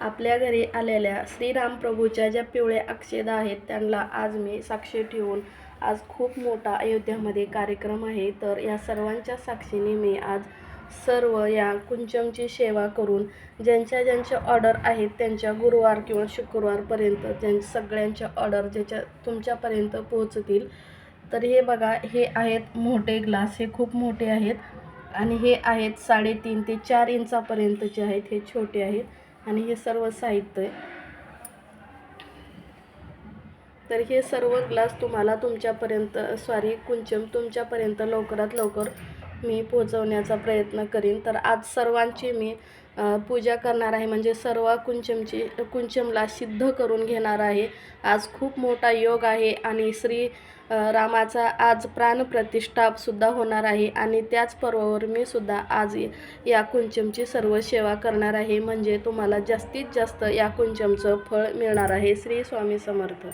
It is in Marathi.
आपल्या घरी आलेल्या श्रीराम प्रभूच्या ज्या पिवळ्या अक्षदा आहेत त्यांना आज मी साक्षी ठेवून आज खूप मोठा अयोध्यामध्ये कार्यक्रम आहे. तर या सर्वांच्या साक्षीने मी आज सर्व या कुंचमची सेवा करून ज्यांच्या ज्यांच्या ऑर्डर आहेत त्यांच्या गुरुवार किंवा शुक्रवारपर्यंत ज्यां सगळ्यांच्या ऑर्डर ज्याच्या तुमच्यापर्यंत पोहोचतील. तर हे बघा हे आहेत मोठे ग्लास हे खूप मोठे आहेत. आणि हे आहेत साडेतीन ते चार इंचापर्यंतचे आहेत हे छोटे आहेत. आणि हे सर्व साहित्य आहे. तर हे सर्व ग्लास तुम्हाला तुमच्यापर्यंत सॉरी कुंचम तुमच्यापर्यंत लवकरात लवकर मी पोहोचवण्याचा प्रयत्न करीन. तर आज सर्वांची मी पूजा करणार आहे. म्हणजे सर्व कुंचमची कुंचमला सिद्ध करून घेणार आहे. आज खूप मोठा योग आहे आणि श्री रामाचा आज प्राणप्रतिष्ठापसुद्धा होणार आहे. आणि त्याच पर्वावर मी सुद्धा आज या कुंचमची सर्व सेवा करणार आहे. म्हणजे तुम्हाला जास्तीत जास्त या कुंचमचं फळ मिळणार आहे. श्री स्वामी समर्थ.